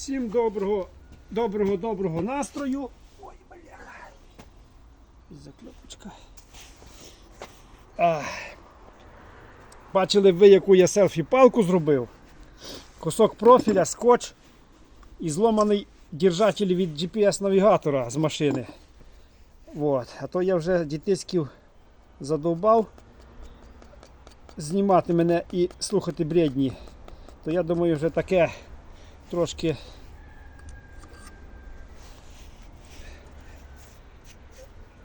Всім доброго, доброго, доброго настрою. Ой, бляха. Закльопочка. Ах. Бачили ви, яку я селфі-палку зробив? Кусок профіля, скотч і зломаний держатель від GPS-навігатора з машини. От. А то я вже дітиськів задовбав знімати мене і слухати бредні. То я думаю, вже таке трошки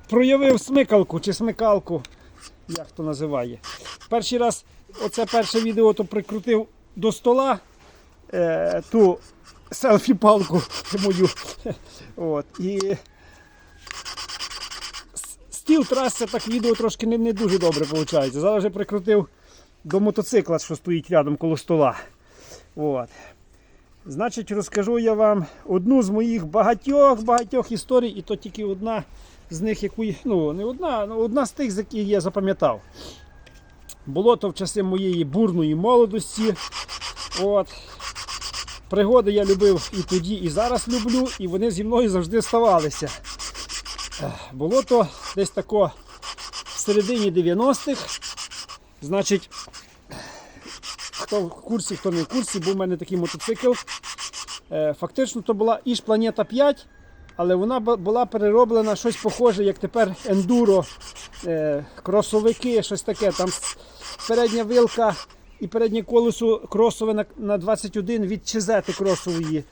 проявив смикалку чи смикалку, як то називає. Перший раз оце перше відео то прикрутив до стола е, ту селфі-палку мою. От, і стіл трасся, так відео трошки не, не дуже добре виходить. Зараз вже прикрутив до мотоцикла, що стоїть рядом коло стола. От. Значить, розкажу я вам одну з моїх багатьох-багатьох історій, і то тільки одна з них, яку ну не одна, ну одна з тих, з яких я запам'ятав. Було то в часи моєї бурної молодості. От. Пригоди я любив і тоді, і зараз люблю, і вони зі мною завжди ставалися. Було то десь тако в середині 90-х. Значить, хто в курсі, хто не в курсі, був у мене такий мотоцикл. Е, Фактично то була Іж Планета 5, але вона була перероблена щось похоже, як тепер ендуро, е, кросовики, щось таке. Там передня вилка і переднє колесо кросове на, на 21 від чизети кросової.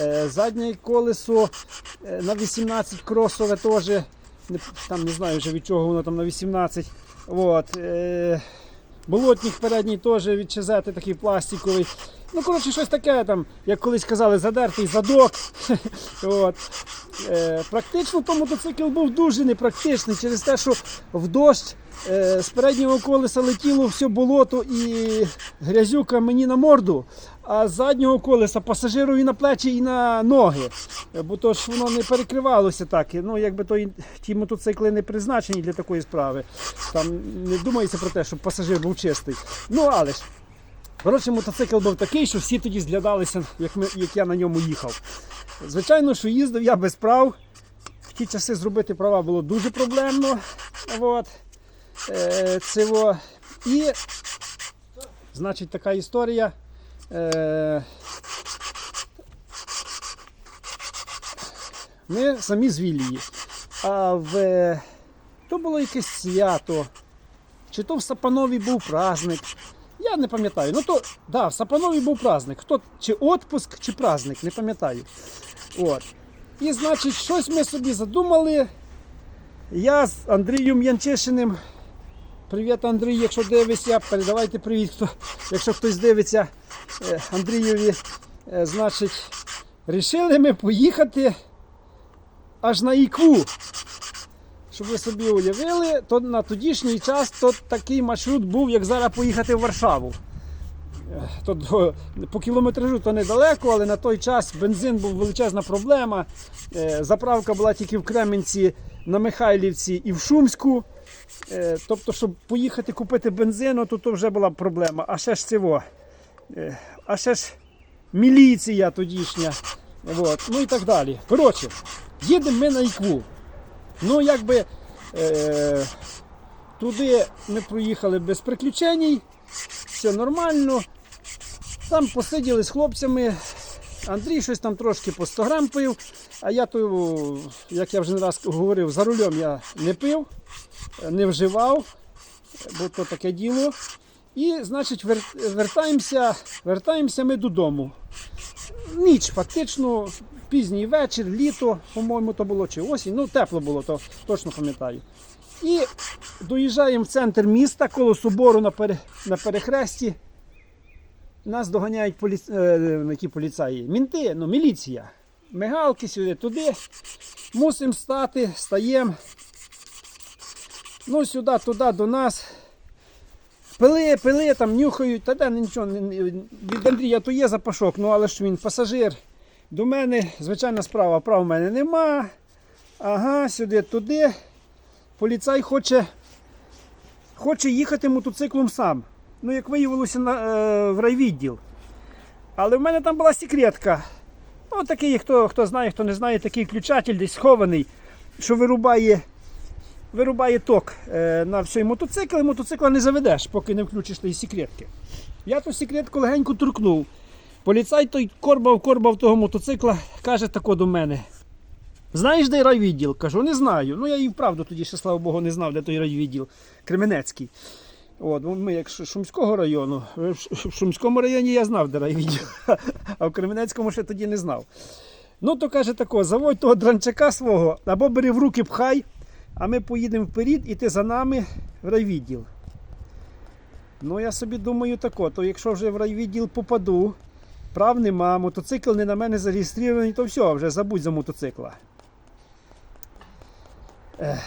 Е, Заднє колесо на 18 кросове теж. Там не знаю вже від чого воно там на 18. От, Болотник передній теж від такий пластиковий. Ну, коротше, щось таке там, як колись казали, задертий задок. От. Е, практично то мотоцикл був дуже непрактичний через те, що в дощ е, з переднього колеса летіло все болото і грязюка мені на морду, а з заднього колеса пасажирові на плечі і на ноги. Е, Бо то ж воно не перекривалося так. Ну, якби то ті мотоцикли не призначені для такої справи. Там не думається про те, щоб пасажир був чистий. Ну, але ж. Коротше, мотоцикл був такий, що всі тоді зглядалися, як, ми, як я на ньому їхав. Звичайно, що їздив я без прав. В ті часи зробити права було дуже проблемно. От. Е, цього. І, значить, така історія. Е, ми самі з. А в то було якесь свято. Чи то в Сапанові був праздник. Я не пам'ятаю. Ну то, да, в Сапанові був праздник. Хто, чи отпуск, чи праздник, не пам'ятаю. От. І значить, щось ми собі задумали. Я з Андрієм Янчишиним. Привіт, Андрій, якщо дивишся, передавайте привіт, хто, якщо хтось дивиться Андрієві. Е, Значить, рішили ми поїхати аж на Ікву. Щоб ви собі уявили, то на тодішній час то такий маршрут був, як зараз поїхати в Варшаву. Е, То до, по кілометражу то недалеко, але на той час бензин був величезна проблема. Е, Заправка була тільки в Кременці, на Михайлівці і в Шумську. Е, Тобто, щоб поїхати купити бензину, то, то вже була проблема. А ще ж цього. Е, А ще ж міліція тодішня. От, ну і так далі. Коротше, їдемо ми на Ікву. Ну, якби е, туди ми проїхали без приключень, все нормально. Там посиділи з хлопцями. Андрій щось там трошки по 100 грам пив, а я то, як я вже не раз говорив, за рулем я не пив, не вживав, бо то таке діло. І, значить, вер- вертаємося, вертаємося ми додому. Ніч, фактично, пізній вечір, літо, по-моєму, то було чи осінь. Ну, тепло було, то точно пам'ятаю. І доїжджаємо в центр міста коло собору на, пере, на перехресті. Нас доганяють полі... е, які поліцаї. Мінти, ну, міліція. Мигалки сюди, туди. Мусимо стати, стаємо. Ну, сюди, туди, до нас. Пили, пили, там нюхають, та де нічого не- не- від Андрія то є запашок, ну але ж він пасажир. До мене, звичайна справа, прав у мене нема. Ага, сюди, туди. Поліцай хоче, хоче їхати мотоциклом сам. Ну, як виявилося, на, е, в райвідділ. Але в мене там була секретка. Ну, такий, хто, хто знає, хто не знає, такий ключатель десь схований, що вирубає, вирубає ток е, на всій мотоцикл, і мотоцикла не заведеш, поки не включиш тої секретки. Я ту секретку легенько туркнув. Поліцай той корбав, корбав того мотоцикла, каже тако до мене. Знаєш, де райвідділ? Кажу, не знаю. Ну я і вправду тоді ще, слава Богу, не знав, де той райвідділ. Кременецький. От, ми як Шумського району. В Шумському районі я знав, де райвідділ, а в Кременецькому ще тоді не знав. Ну, то каже тако, заводь того дранчака свого, або бери в руки пхай, а ми поїдемо вперед, і ти за нами в райвідділ. Ну, я собі думаю тако, то якщо вже в райвідділ попаду, прав нема, мотоцикл не на мене зареєстрований, то все, вже забудь за мотоцикла. Ех,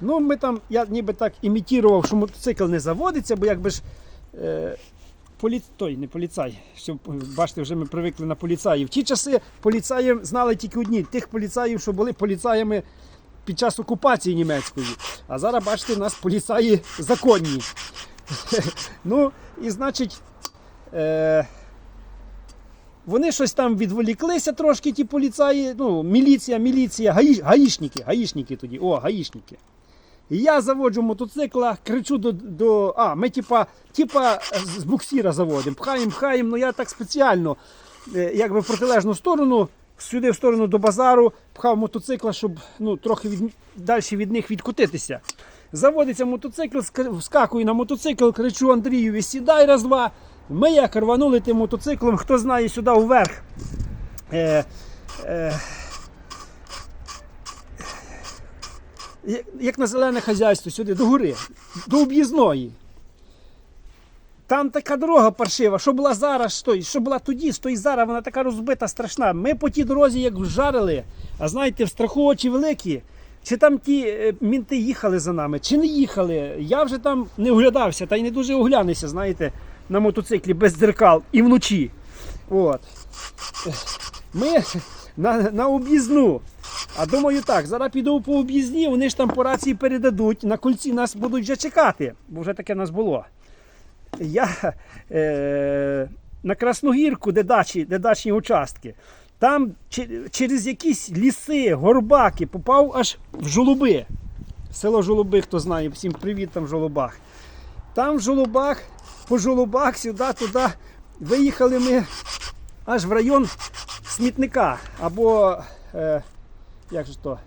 Ну, ми там, я ніби так імітував, що мотоцикл не заводиться, бо якби ж. Е, полі... Той, не поліцай. Що, бачите, вже ми привикли на поліцаїв. В ті часи поліцаї знали тільки одні, тих поліцаїв, що були поліцаями під час окупації німецької. А зараз, бачите, у нас поліцаї законні. ну, і значить. Е... Вони щось там відволіклися трошки, ті поліцаї, ну, міліція, міліція, гаї, гаїшники, гаїшники тоді, о, гаїшники. І я заводжу мотоцикла, кричу до. до а, ми типа, типа з буксіра заводимо, пхаємо, пхаємо, ну я так спеціально, е, якби в протилежну сторону, сюди в сторону до базару, пхав мотоцикла, щоб ну, трохи від, далі від них відкотитися. Заводиться мотоцикл, ск- вскакую на мотоцикл, кричу Андрію, сідай раз-два. Ми як рванули тим мотоциклом, хто знає сюди вверх. Е, е, як на зелене хазяйство сюди, до гори, до об'їзної. Там така дорога паршива, що була зараз, що, що була тоді, що і зараз, вона така розбита, страшна. Ми по тій дорозі як вжарили, а знаєте, в страху очі великі. Чи там ті е, мінти їхали за нами, чи не їхали. Я вже там не оглядався, та й не дуже оглянуся, знаєте, на мотоциклі без дзеркал і вночі. От. Ми на, на об'їзну. А думаю так, зараз піду по об'їзні, вони ж там по рації передадуть, на кольці нас будуть вже чекати, бо вже таке нас було. Я е, на Красногірку, де дачі, де дачні участки, там через якісь ліси, горбаки попав аж в Жолоби. Село Жолоби, хто знає, всім привіт там в Жолобах. Там в Жолобах, по Жолобах, сюди, туди. Виїхали ми аж в район смітника. Або, е, як же то,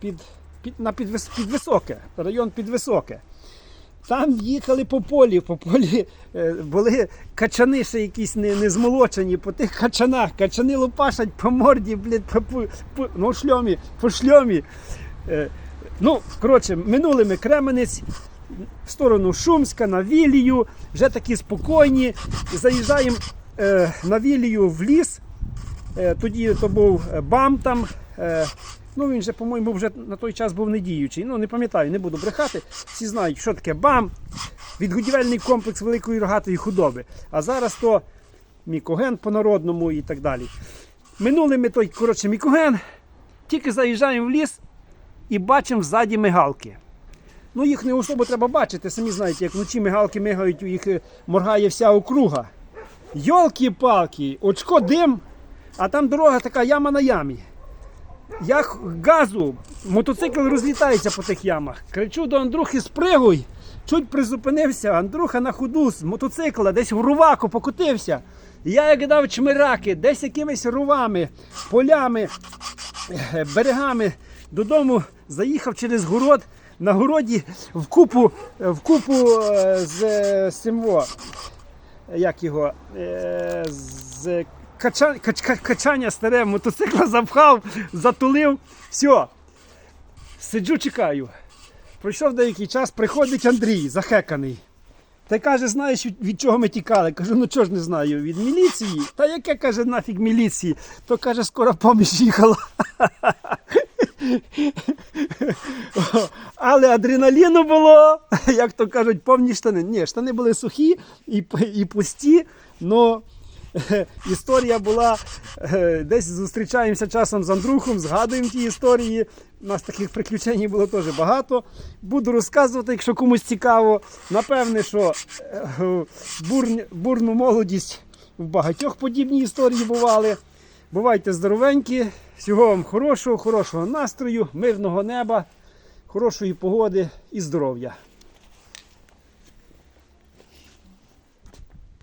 під, під, на підвис, підвисоке, район підвисоке. Там їхали по полі, по полі е, були качани ще якісь не, не змолочені, по тих качанах. Качани лопашать по морді, блядь, по, по, по, ну, шльомі, по шльомі. Е, ну, коротше, минули ми Кременець в сторону Шумська, на Вілію, вже такі спокійні. Заїжджаємо е, на Вілію в ліс. Тоді то був БАМ там. Ну він же, по-моєму, вже на той час був недіючий. Ну, не пам'ятаю, не буду брехати. Всі знають, що таке БАМ, відгодівельний комплекс великої рогатої худоби. А зараз то мікоген по-народному і так далі. Минули ми той, коротше, мікоген, тільки заїжджаємо в ліс і бачимо ззаді мигалки. Ну, їх не особо треба бачити, самі знаєте, як вночі мигалки мигають, їх е, моргає вся округа. Йолки-палки, очко дим, а там дорога така яма на ямі. Я газу, мотоцикл розлітається по тих ямах. Кричу до Андрухи, спригуй. Чуть призупинився, Андрюха на ходу з мотоцикла, десь в руваку покотився. Я як дав чмираки, десь якимись рувами, полями, берегами додому заїхав через город. На городі в купу, в купу е, з, е, з як його, е, з кача, кач, кач, качання старе мотоцикла запхав, затулив. Все. Сиджу, чекаю. Пройшов деякий час, приходить Андрій, захеканий. Та й каже, знаєш, від, чого ми тікали? Кажу, ну чого ж не знаю, від міліції. Та яке каже нафіг міліції? То каже, скоро поміж їхала. Але адреналіну було, як то кажуть, повні штани. Ні, штани були сухі і, і пусті, але історія була. е, Десь зустрічаємося часом з Андрухом, згадуємо ті історії. У нас таких приключень було теж багато. Буду розказувати, якщо комусь цікаво. Напевне, що е, бурн, бурну молодість в багатьох подібні історії бували. Бувайте здоровенькі, всього вам хорошого, хорошого настрою, мирного неба, хорошої погоди і здоров'я.